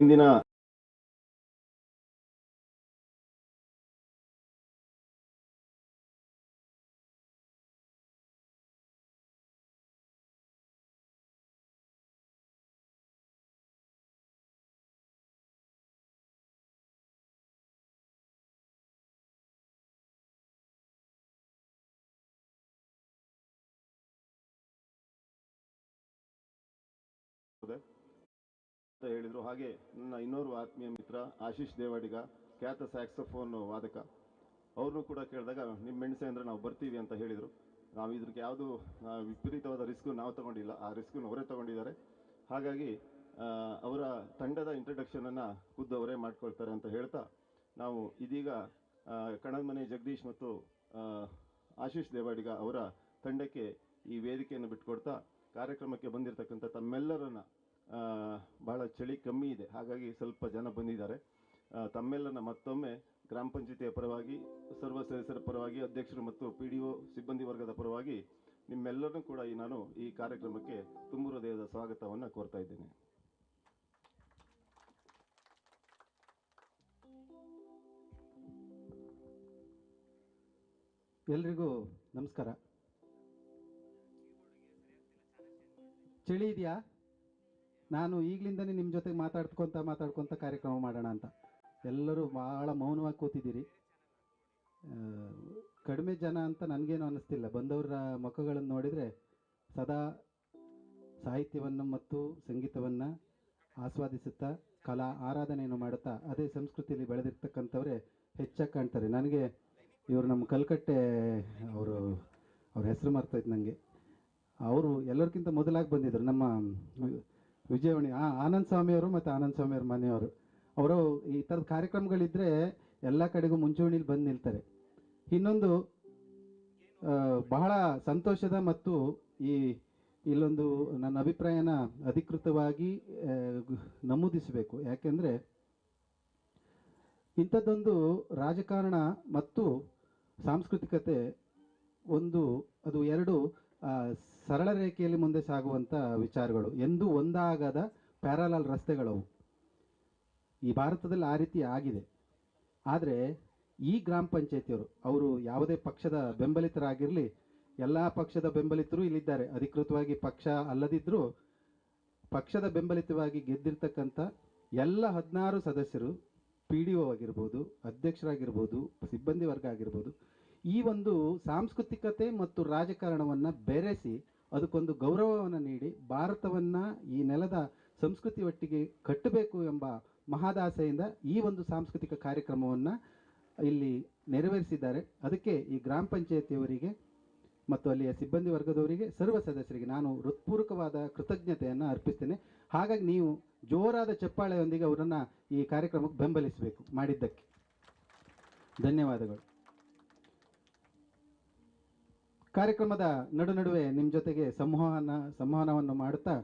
ಇಂದಿನ ಅಂತ ಹೇಳಿದರು. ಹಾಗೆ ನನ್ನ ಇನ್ನೋರ್ವ ಆತ್ಮೀಯ ಮಿತ್ರ ಆಶೀಶ್ ದೇವಾಡಿಗ ಖ್ಯಾತ ಸ್ಯಾಕ್ಸೋಫೋನ್ ವಾದಕ ಅವ್ರನ್ನೂ ಕೂಡ ಕೇಳಿದಾಗ ನಿಮ್ಮ ಮೆಣಸೆ ಅಂದರೆ ನಾವು ಬರ್ತೀವಿ ಅಂತ ಹೇಳಿದರು. ನಾವು ಇದಕ್ಕೆ ಯಾವುದು ವಿಪರೀತವಾದ ರಿಸ್ಕ್ ನಾವು ತಗೊಂಡಿಲ್ಲ. ಆ ರಿಸ್ಕನ್ನು ಅವರೇ ತಗೊಂಡಿದ್ದಾರೆ. ಹಾಗಾಗಿ ಅವರ ತಂಡದ ಇಂಟ್ರಡಕ್ಷನನ್ನು ಖುದ್ದು ಅವರೇ ಮಾಡ್ಕೊಳ್ತಾರೆ ಅಂತ ಹೇಳ್ತಾ ನಾವು ಇದೀಗ ಆ, ಕಣದ ಮನೆ ಜಗದೀಶ್ ಮತ್ತು ಆಶೀಶ್ ದೇವಾಡಿಗ ಅವರ ತಂಡಕ್ಕೆ ಈ ವೇದಿಕೆಯನ್ನು ಬಿಟ್ಕೊಡ್ತಾ ಕಾರ್ಯಕ್ರಮಕ್ಕೆ ಬಂದಿರತಕ್ಕಂಥ ತಮ್ಮೆಲ್ಲರನ್ನ ಬಹಳ ಚಳಿ ಕಮ್ಮಿ ಇದೆ. ಹಾಗಾಗಿ ಸ್ವಲ್ಪ ಜನ ಬಂದಿದ್ದಾರೆ. ತಮ್ಮೆಲ್ಲನ ಮತ್ತೊಮ್ಮೆ ಗ್ರಾಮ ಪಂಚಾಯತಿಯ ಪರವಾಗಿ, ಸರ್ವ ಸದಸ್ಯರ ಪರವಾಗಿ, ಅಧ್ಯಕ್ಷರು ಮತ್ತು ಪಿ ಡಿ ಒ ಸಿಬ್ಬಂದಿ ವರ್ಗದ ಪರವಾಗಿ ನಿಮ್ಮೆಲ್ಲರನ್ನೂ ಕೂಡ ಈ ನಾನು ಈ ಕಾರ್ಯಕ್ರಮಕ್ಕೆ ತುಂಬು ಹೃದಯದ ಸ್ವಾಗತವನ್ನು ಕೋರ್ತಾ ಇದ್ದೇನೆ. ಎಲ್ರಿಗೂ ನಮಸ್ಕಾರ. ಚಳಿ ಇದೆಯಾ? ನಾನು ಈಗಲಿಂದನೇ ನಿಮ್ಮ ಜೊತೆಗೆ ಮಾತಾಡ್ಕೊತ ಮಾತಾಡ್ಕೊತ ಕಾರ್ಯಕ್ರಮ ಮಾಡೋಣ ಅಂತ. ಎಲ್ಲರೂ ಭಾಳ ಮೌನವಾಗಿ ಕೂತಿದ್ದೀರಿ. ಕಡಿಮೆ ಜನ ಅಂತ ನನಗೇನು ಅನ್ನಿಸ್ತಿಲ್ಲ ಬಂದವರ ಮುಖಗಳನ್ನು ನೋಡಿದರೆ ಸದಾ ಸಾಹಿತ್ಯವನ್ನು ಮತ್ತು ಸಂಗೀತವನ್ನು ಆಸ್ವಾದಿಸುತ್ತಾ, ಕಲಾ ಆರಾಧನೆಯನ್ನು ಮಾಡುತ್ತಾ, ಅದೇ ಸಂಸ್ಕೃತಿಯಲ್ಲಿ ಬೆಳೆದಿರ್ತಕ್ಕಂಥವರೇ ಹೆಚ್ಚಾಗಿ ಕಾಣ್ತಾರೆ. ನನಗೆ ಇವರು ನಮ್ಮ ಕಲ್ಕಟ್ಟೆ ಅವರು, ಅವ್ರ ಹೆಸರು ಮರ್ತೈತೆ ನನಗೆ ಅವರು ಎಲ್ಲರಿಗಿಂತ ಮೊದಲಾಗಿ ಬಂದಿದ್ದರು ನಮ್ಮ ವಿಜಯವಾಣಿ, ಆ ಆನಂದ್ ಸ್ವಾಮಿಯವರು ಮತ್ತು ಆನಂದ್ ಸ್ವಾಮಿಯವ್ರ ಮನೆಯವರು. ಅವರು ಈ ಥರದ ಕಾರ್ಯಕ್ರಮಗಳಿದ್ದರೆ ಎಲ್ಲ ಕಡೆಗೂ ಮುಂಚೂಣಿಲಿ ಬಂದು ನಿಲ್ತಾರೆ. ಇನ್ನೊಂದು ಬಹಳ ಸಂತೋಷದ ಮತ್ತು ಈ ಇಲ್ಲೊಂದು ನನ್ನ ಅಭಿಪ್ರಾಯನ ಅಧಿಕೃತವಾಗಿ ನಮೂದಿಸಬೇಕು. ಯಾಕೆಂದರೆ ಇಂಥದ್ದೊಂದು ರಾಜಕಾರಣ ಮತ್ತು ಸಾಂಸ್ಕೃತಿಕತೆ ಒಂದು, ಅದು ಎರಡು ಸರಳ ರೇಖೆಯಲ್ಲಿ ಮುಂದೆ ಸಾಗುವಂಥ ವಿಚಾರಗಳು. ಎಂದೂ ಒಂದಾಗದ ಪ್ಯಾರಲಲ್ ರಸ್ತೆಗಳವು. ಈ ಭಾರತದಲ್ಲಿ ಆ ರೀತಿ ಆಗಿದೆ. ಆದರೆ ಈ ಗ್ರಾಮ ಪಂಚಾಯತಿಯವರು, ಅವರು ಯಾವುದೇ ಪಕ್ಷದ ಬೆಂಬಲಿತರಾಗಿರಲಿ, ಎಲ್ಲ ಪಕ್ಷದ ಬೆಂಬಲಿತರು ಇಲ್ಲಿದ್ದಾರೆ. ಅಧಿಕೃತವಾಗಿ ಪಕ್ಷ ಅಲ್ಲದಿದ್ದರೂ ಪಕ್ಷದ ಬೆಂಬಲಿತವಾಗಿ ಗೆದ್ದಿರ್ತಕ್ಕಂಥ ಎಲ್ಲ ಹದಿನಾರು ಸದಸ್ಯರು ಪಿ ಡಿ ಒ ಆಗಿರ್ಬೋದು, ಅಧ್ಯಕ್ಷರಾಗಿರ್ಬೋದು, ಸಿಬ್ಬಂದಿ ವರ್ಗ ಆಗಿರ್ಬೋದು ಈ ಒಂದು ಸಾಂಸ್ಕೃತಿಕತೆ ಮತ್ತು ರಾಜಕಾರಣವನ್ನು ಬೆರೆಸಿ ಅದಕ್ಕೊಂದು ಗೌರವವನ್ನು ನೀಡಿ ಭಾರತವನ್ನು ಈ ನೆಲದ ಸಂಸ್ಕೃತಿ ಒಟ್ಟಿಗೆ ಕಟ್ಟಬೇಕು ಎಂಬ ಮಹಾದಾಸೆಯಿಂದ ಈ ಒಂದು ಸಾಂಸ್ಕೃತಿಕ ಕಾರ್ಯಕ್ರಮವನ್ನು ಇಲ್ಲಿ ನೆರವೇರಿಸಿದ್ದಾರೆ. ಅದಕ್ಕೆ ಈ ಗ್ರಾಮ ಪಂಚಾಯತಿಯವರಿಗೆ ಮತ್ತು ಅಲ್ಲಿಯ ಸಿಬ್ಬಂದಿ ವರ್ಗದವರಿಗೆ, ಸರ್ವ ಸದಸ್ಯರಿಗೆ ನಾನು ಹೃತ್ಪೂರ್ವಕವಾದ ಕೃತಜ್ಞತೆಯನ್ನು ಅರ್ಪಿಸ್ತೇನೆ. ಹಾಗಾಗಿ ನೀವು ಜೋರಾದ ಚಪ್ಪಾಳೆಯೊಂದಿಗೆ ಅವರನ್ನು ಈ ಕಾರ್ಯಕ್ರಮಕ್ಕೆ ಬೆಂಬಲಿಸಬೇಕು ಮಾಡಿದ್ದಕ್ಕೆ. ಧನ್ಯವಾದಗಳು. ಕಾರ್ಯಕ್ರಮದ ನಡು ನಡುವೆ ನಿಮ್ಮ ಜೊತೆಗೆ ಸಂವಹನ ಸಂವಹನವನ್ನು ಮಾಡುತ್ತಾ